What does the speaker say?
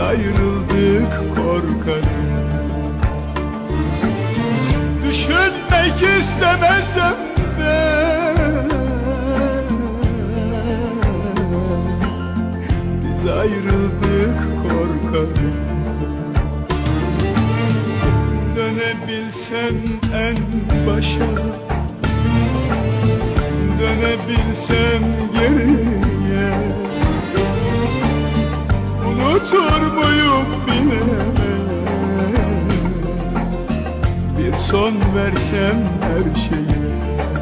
ayrıldık korkarım Düşünmek istemezsem de. Biz ayrıldık korkarım Dönebilsem en başa. Dönebilsem geri Unutur muyum bilemem. Bir son versem her şeye